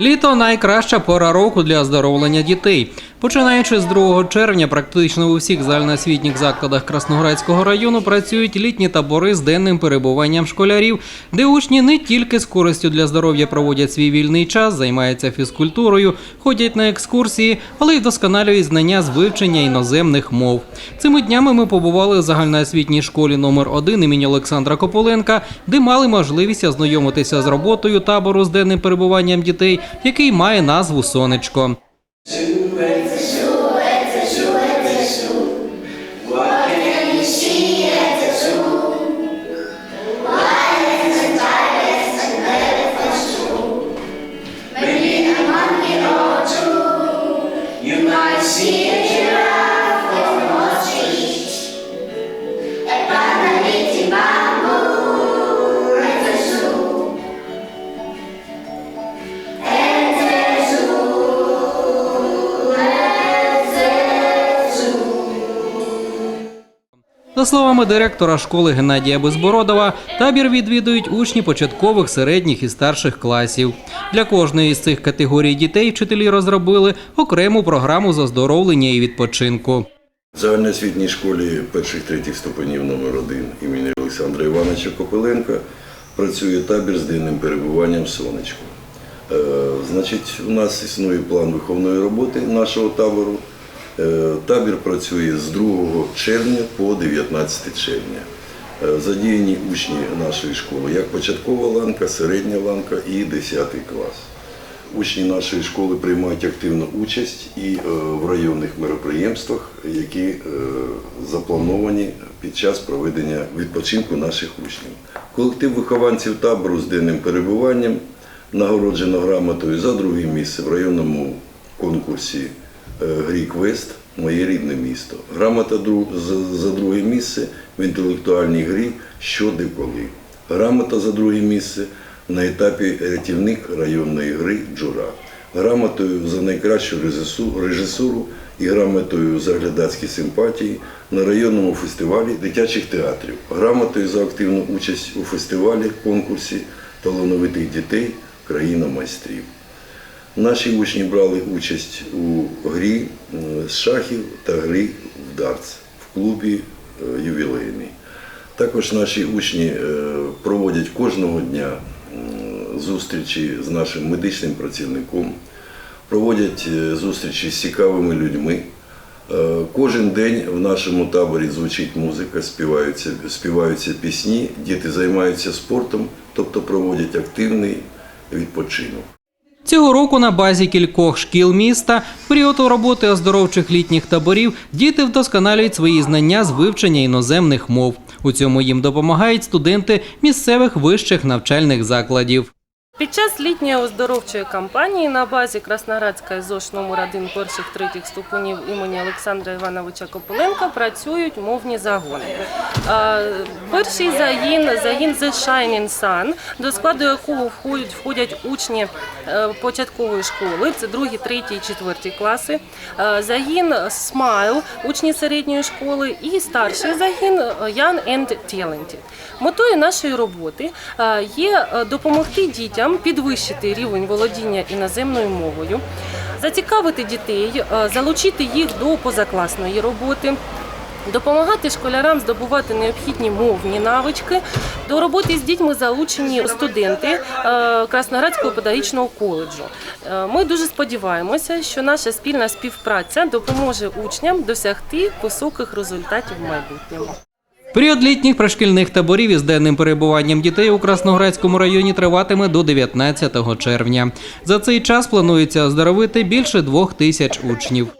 Літо найкраща пора року для оздоровлення дітей. Починаючи з 2 червня, практично у всіх загальноосвітніх закладах Красноградського району працюють літні табори з денним перебуванням школярів, де учні не тільки з користю для здоров'я проводять свій вільний час, займаються фізкультурою, ходять на екскурсії, але й вдосконалюють знання з вивчення іноземних мов. Цими днями ми побували в загальноосвітній школі номер 1 імені Олександра Кополенка, де мали можливість ознайомитися з роботою табору з денним перебуванням дітей, який має назву Сонечко. What can you see at the zoo? Tigers and too? Maybe a monkey or two. You might see. За словами директора школи Геннадія Безбородова, табір відвідують учні початкових, середніх і старших класів. Для кожної з цих категорій дітей вчителі розробили окрему програму з оздоровлення і відпочинку. В загальноосвітній школі перших третіх ступенів номер 1 імені Олександра Івановича Копиленка працює табір з денним перебуванням сонечку. Е, значить, у нас існує план виховної роботи нашого табору. Е, табір працює з 2 червня по 19 червня. Е, задіяні учні нашої школи як початкова ланка, середня ланка і 10 клас. Учні нашої школи приймають активну участь і е, в районних мероприємствах, які заплановані під час проведення відпочинку наших учнів. Колектив вихованців табору з денним перебуванням нагороджено грамотою за друге місце в районному конкурсі е, Грік Вест Моє рідне місто. Грамота за друге місце в інтелектуальній грі Що де коли. Грамота за друге місце на етапі рятівник районної гри Джура. Грамотою за найкращу режисуру і грамотою за глядацькі симпатії на районному фестивалі дитячих театрів. Грамотою за активну участь у фестивалі конкурсі талановитих дітей Країна майстрів. Наші учні брали участь у грі е, з шахів та грі в дартс в клубі е, ювілейний. Також наші учні е, проводять кожного дня зустрічі з нашим медичним працівником, проводять зустрічі з цікавими людьми. Кожен день в нашому таборі звучить музика, співаються, співаються пісні, діти займаються спортом, тобто проводять активний відпочинок. Цього року на базі кількох шкіл міста в період роботи оздоровчих літніх таборів діти вдосконалюють свої знання з вивчення іноземних мов. У цьому їм допомагають студенти місцевих вищих навчальних закладів. Під час літньої оздоровчої кампанії на базі Красноградської ЗОШ номер 1 перших третіх ступенів імені Олександра Івановича Копиленка працюють мовні загони. Перший загін загін The Shining Sun, до складу якого входять, входять учні е, початкової школи, це другі, треті і четверті класи. Загін Smile, учні середньої школи, і старший загін Young and Talented. Метою нашої роботи є е, допомогти дітям підвищити рівень володіння іноземною мовою, зацікавити дітей, е, залучити їх до позакласної роботи. Допомагати школярам здобувати необхідні мовні навички. До роботи з дітьми залучені студенти е, Красноградського педагогічного коледжу. Е, Ми дуже сподіваємося, що наша спільна співпраця допоможе учням досягти високих результатів в майбутньому. Період літніх пришкільних таборів із денним перебуванням дітей у Красноградському районі триватиме до 19 червня. За цей час планується оздоровити більше двох тисяч учнів.